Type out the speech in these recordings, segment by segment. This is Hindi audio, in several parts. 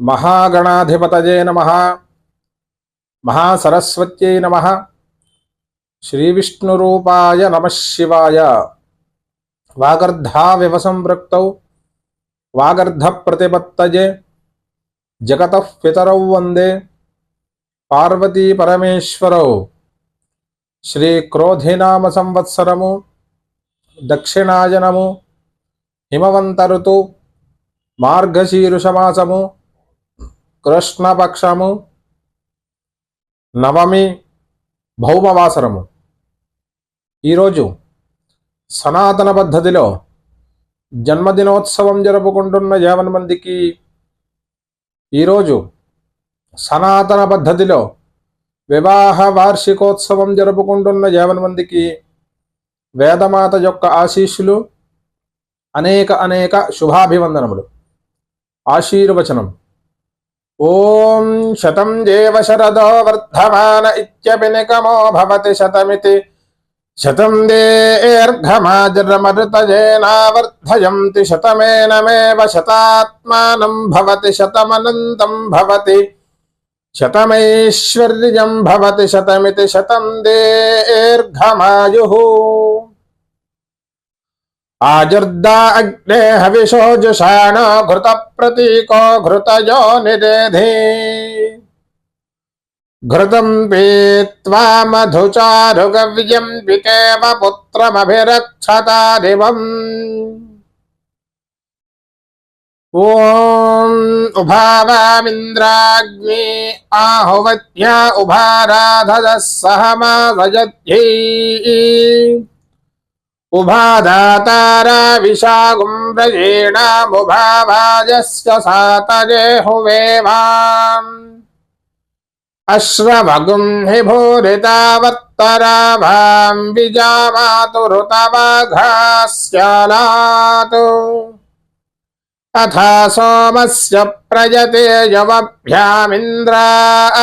మహాగణాధిపతజే నమ మహాసరస్వత్యై నమ శ్రీవిష్ణురూపాయ నమ శివాయ వాగర్ధావివ సంపృక్తౌ వాగర్ధ ప్రతిపత్తజే జగత పితరౌ వందే పార్వతీ పరమేశ్వరౌ శ్రీ క్రోధినామ సంవత్సరము దక్షిణాయనము హిమవంత ఋతు మార్గశీరుషమాసము కృష్ణపక్షము నవమి భౌమవాసరము. ఈరోజు సనాతన పద్ధతిలో జన్మదినోత్సవం జరుపుకుంటున్న యావన్ మందికి ఈరోజు సనాతన పద్ధతిలో వివాహ వార్షికోత్సవం జరుపుకుంటున్న యావన్ మందికి వేదమాత యొక్క ఆశీస్సులు అనేక అనేక శుభాభివందనములు. ఆశీర్వచనం. ओम शतम देव शरदो वर्धमान इत्यपि निगमो भवति शतमिति। शतं देर्घमाजरमरुतजेनावर्धयन्ति शतमेनमेव शतात्मानं भवति शतमनन्तं भवति। शतमैश्वर्यं भवति, शतमिति, शतं देर्घमायुः। आजुर्दा अग्ने हविषो घृत प्रतीको घृतयो निदेधि। घृतम् पीत्वा मधुचारुगव्यम् विकेम पुत्रमभिरक्षतादिवम् ॐ उभावामिन्द्राग्नि आहुवत्या उभाराधदः सहमा उभाधातारविशागुम् व्रजेणामुभाभाजश्च सातजे हुवेमाम् अश्रमगुम् हि भूरितावत्तराभाम् विजामातुरुतमघास्यालात् अथा सोमस्य प्रजते यवभ्यामिन्द्रा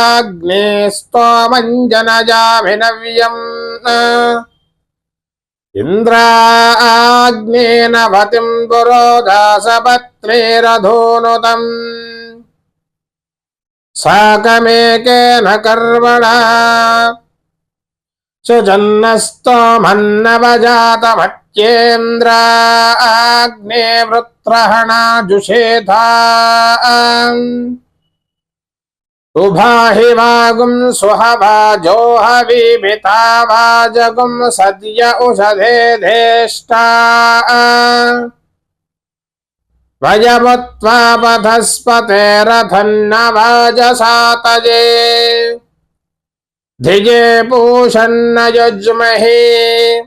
अग्ने स्तोमञ्जनजाभिनव्यम् इन्द्राग्नेन भतिं पुरोधासपत्नीरधूनुतम् साकमेकेन कर्मणा। सुजन्नस्तोमन्नवजातमत्येन्द्राग्ने वृत्रहणा जुषेधा। उभाहि वागुं सुहवाजोहविभिता वाजगुं सद्य उषधे धेष्टा। वयमुत्वापथस्पतेरथन्नवाजसातये धिजे पूषन्न युज्महि।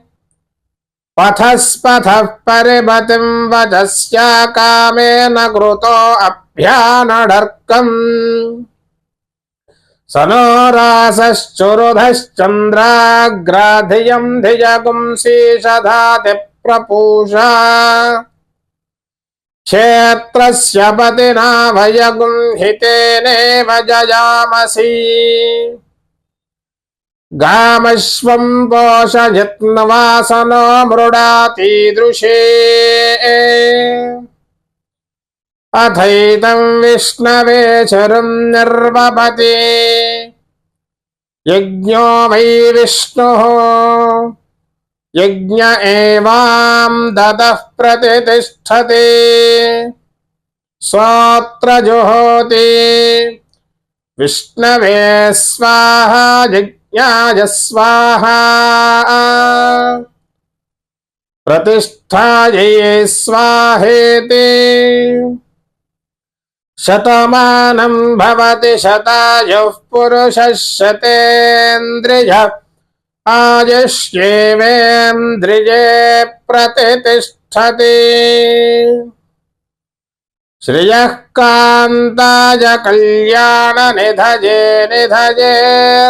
पथस्पथः परिभतिं वजस्या कामेन कृतो अभ्यानडर्कम्। సనోరాసశ్చురుధశ్చంద్రాగ్రాధియం ధియగుంశీషధాతి ప్రపూష. క్షేత్రస్య పతినాభయగుంహితేనేవ జయామసి. గామశ్వం పోషయత్నవాసనో మృడాతీదృశే. अथैतं विष्णवे चरुं निर्वपति यज्ञो वै विष्णुः यज्ञ एवां ददः प्रतितिष्ठति स्वोत्र जुहोति विष्णवे स्वाहा यज्ञाय स्वाहा प्रतिष्ठायै स्वाहेति शतमानं भवति शतायुः पुरुषः शतेन्द्रियः आयुष्येवेन्द्रिये प्रतितिष्ठति श्रियः कान्ताय कल्याणनिधजे निधजेऽर्थिनाम्